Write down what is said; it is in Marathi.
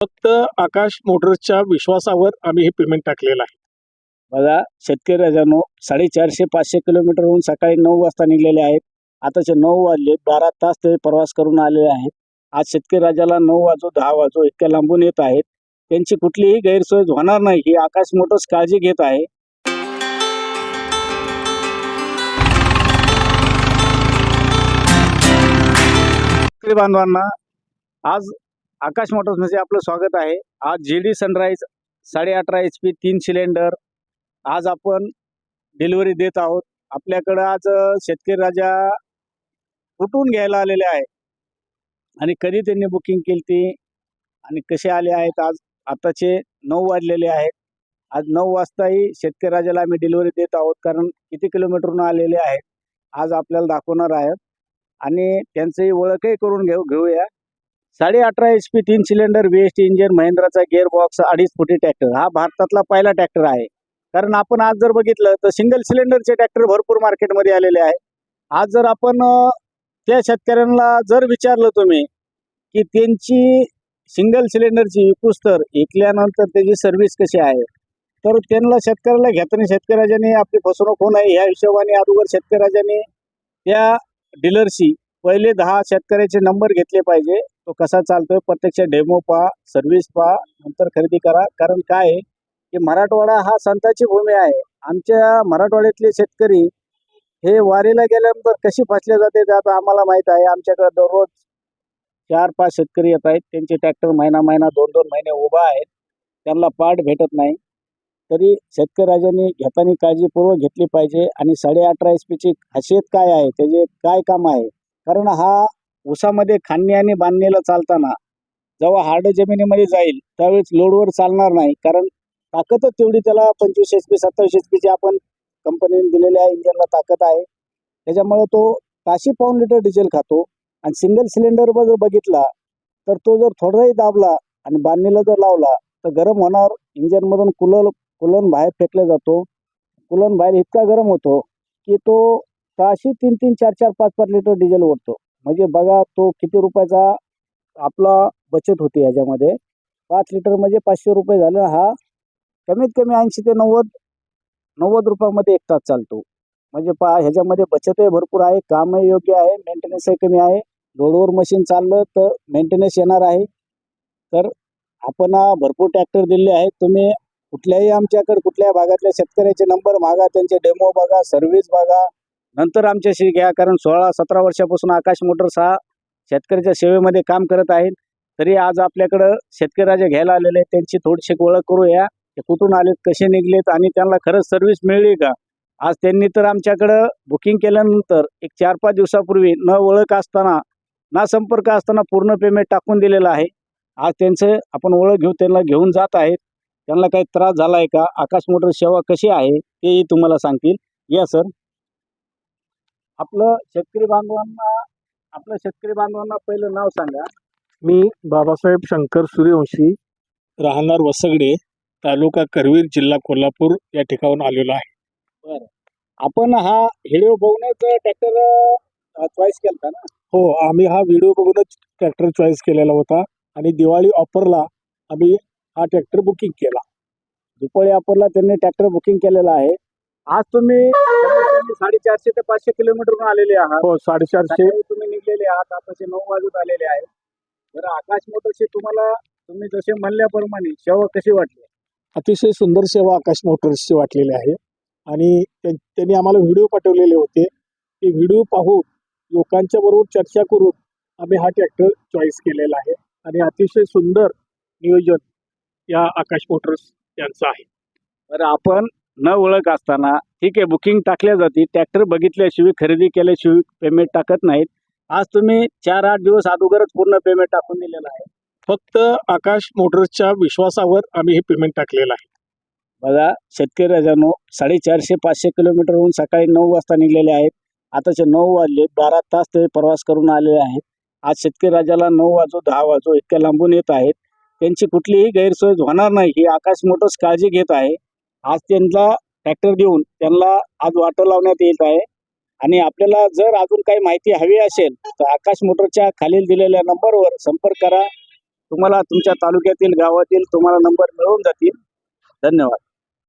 फक्त आकाश मोटर्सच्या विश्वासावर आम्ही हे पेमेंट टाकलेलं आहे. बघा शेतकरी राजानो साडेचारशे पाचशे किलोमीटरहून सकाळी नऊ वाजता निघलेले आहेत. आताचे नऊ वाजले बारा तास ते प्रवास करून आलेले आहेत. आज शेतकरी राजाला नऊ वाजो दहा वाजो इतक्या लांबून येत आहेत. त्यांची कुठलीही गैरसोय होणार नाही ही आकाश मोटर्स काळजी घेत आहे. शेतकरी बांधवांना आज आकाश मोटर्समध्ये आपलं स्वागत आहे. आज जी डी सनराईज साडे अठरा एच पी तीन सिलेंडर आज आपण डिलिव्हरी देत आहोत. आपल्याकडं आज शेतकरी राजा कुठून घ्यायला आलेले आहे. आणि कधी त्यांनी बुकिंग केली ती आणि कसे आले आहेत आज? आताचे नऊ वाजलेले आहेत. आज नऊ वाजताही शेतकरी राजाला आम्ही डिलिव्हरी देत आहोत कारण किती किलोमीटरनं आलेले आहेत. आज आपल्याला दाखवणार आहेत. आणि त्यांचंही ओळखही करून घेऊ घेऊया. साडे अठरा एच पी तीन cylinder west S T engine महिंद्राचा gear box अडीच फुटी ट्रॅक्टर हा भारतातला पहिला ट्रॅक्टर आहे. कारण आपण आज जर बघितलं तर सिंगल सिलेंडरचे ट्रॅक्टर भरपूर मार्केटमध्ये आलेले आहे. आज जर आपण त्या शेतकऱ्यांना जर विचारलं तुम्ही की त्यांची सिंगल सिलेंडरची विकूस तर ऐकल्यानंतर त्याची सर्व्हिस कशी आहे तर त्यांना शेतकऱ्याला घेताना शेतकऱ्याच्याने आपली फसवणूक होऊ नये. ह्या हिशोबाने अगोदर शेतकऱ्याच्याने त्या डीलरशी पहिले दहा शेतकऱ्याचे नंबर घेतले पाहिजे. तो कसा चालतोय प्रत्यक्ष डेमो पहा सर्व्हिस पहा नंतर खरेदी करा. कारण काय आहे की मराठवाडा हा संतांची भूमी आहे. आमच्या मराठवाड्यातले शेतकरी हे वारीला गेल्यानंतर कशी फसले जाते ते आता आम्हाला माहीत आहे. आमच्याकडे दररोज चार पाच शेतकरी येत आहेत. त्यांचे ट्रॅक्टर महिना महिना दोन दोन महिने उभा आहेत. त्यांना पाठ भेटत नाही. तरी शेतकऱ्याजांनी घेताना काळजीपूर्वक घेतली पाहिजे. आणि साडे अठरा पीची खासियत काय आहे? त्याचे काय काम आहे? कारण हा ऊसामध्ये खांदणी आणि बांधणीला चालताना जेव्हा हार्ड जमिनीमध्ये जाईल त्यावेळेस लोडवर चालणार नाही. कारण ताकदच तेवढी त्याला पंचवीस एच पी सत्तावीस एच पीची आपण कंपनीने दिलेल्या इंजनला ताकद आहे. त्याच्यामुळे तो ताशी पाऊन लिटर डिझेल खातो आणि सिंगल सिलेंडरवर जर बघितला तर तो जर थोडाही दाबला आणि बांधणीला जर लावला तर गरम होणार. इंजनमधून कुलर कुलन बाहेर फेकला जातो. कुलन बाहेर इतका गरम होतो की तो ताशी तीन तीन चार चार पाच पाच लिटर डिझेल ओढतो. म्हणजे बघा तो किती रुपयाचा आपला बचत होते ह्याच्यामध्ये. पाच लिटर म्हणजे पाचशे रुपये झालं. हा कमीत कमी ऐंशी ते नव्वद नव्वद रुपयामध्ये एक तास चालतो. म्हणजे पा ह्याच्यामध्ये बचतही भरपूर आहे कामही योग्य आहे मेंटेनन्सही कमी आहे. रोडवर मशीन चाललं तर मेंटेनन्स येणार आहे. तर आपण हा भरपूर ट्रॅक्टर दिले आहेत. तुम्ही कुठल्याही आमच्याकडे कुठल्याही भागातल्या शेतकऱ्याचे नंबर मागा त्यांचे डेमो बघा सर्व्हिस बघा. नंतर आमच्याशी घ्या कारण सोळा सतरा वर्षापासून आकाश मोटर्स हा शेतकऱ्याच्या सेवेमध्ये काम करत आहेत. तरी आज आपल्याकडं शेतकरी घ्यायला आलेले आहेत. त्यांची थोडीशी ओळख करूया ते कुठून आलेत कसे निघलेत आणि त्यांना खरंच सर्व्हिस मिळली का? आज त्यांनी तर आमच्याकडं बुकिंग केल्यानंतर एक चार पाच दिवसापूर्वी न ओळख असताना ना संपर्क असताना पूर्ण पेमेंट टाकून दिलेलं आहे. आज त्यांचं आपण ओळख घेऊ त्यांना घेऊन जात आहेत. त्यांना काही त्रास झाला आहे का? आकाश मोटर सेवा कशी आहे तेही तुम्हाला सांगतील. या सर. आपलं शेतकरी बांधवांना आपल्या शेतकरी बांधवांना पहिलं नाव सांगा. मी बाबासाहेब शंकर सूर्यवंशी राहणार वसगडे तालुका करवीर जिल्हा कोल्हापूर या ठिकाणाहून आलेलो आहे. आपण हा व्हिडिओ बघूनच ट्रॅक्टर चॉईस केला ना? हो आम्ही हा व्हिडिओ बघूनच ट्रॅक्टर चॉईस केलेला होता आणि दिवाळी ऑफरला आम्ही हा ट्रॅक्टर बुकिंग केला. दिपाळी ऑफरला त्यांनी ट्रॅक्टर बुकिंग केलेला आहे. आज तुम्ही साडेचारशे ते पाचशे किलोमीटरहून आलेले आहात. हो साडेचारशे. सकाळी तुम्ही निघलेले आहात. आताचे नऊ वाजत आलेले आहेत. तर आकाश मोटरची तुम्हाला तुम्ही जसे म्हणल्याप्रमाणे सेवा कशी वाटली? अतिशय सुंदर सेवा आकाश मोटर्सची वाटलेली आहे. आणि त्यां- त्यांनी आम्हाला व्हिडिओ पाठवलेले होते. ते व्हिडिओ पाहून लोकांच्या बरोबर चर्चा करून आम्ही हा ट्रॅक्टर चॉईस केलेला आहे. आणि अतिशय सुंदर नियोजन या आकाश मोटर्स यांचं आहे. तर आपण न ओळख असताना ठीक आहे बुकिंग टाकल्या जाते. ट्रॅक्टर बघितल्याशिवाय खरेदी केल्याशिवाय पेमेंट टाकत नाहीत. आज तुम्ही चार आठ दिवस अगोदरच पूर्ण पेमेंट टाकून दिलेलं आहे. फक्त आकाश मोटर्सच्या विश्वासावर आम्ही हे पेमेंट टाकलेलं आहे. बघा शेतकरी राजानो साडेचारशे पाचशे किलोमीटरहून सकाळी नऊ वाजता निघलेले आहेत. आताचे नऊ वाजले बारा तास ते प्रवास करून आलेले आहेत. आज शेतकरी राजाला नऊ वाजो दहा वाजो इतक्या लांबून येत आहेत. त्यांची कुठलीही गैरसोय होणार नाही. ही आकाश मोटर्स काळजी घेत आहे. आज त्यांना ट्रॅक्टर देऊन त्यांना आज वाटर लावण्यात येत आहे. आणि आपल्याला जर अजून काही माहिती हवी असेल तर आकाश मोटरच्या खालील दिलेल्या नंबरवर संपर्क करा. तुम्हाला तुमच्या तालुक्यातील गावातील तुम्हाला नंबर मिळून जातील. धन्यवाद.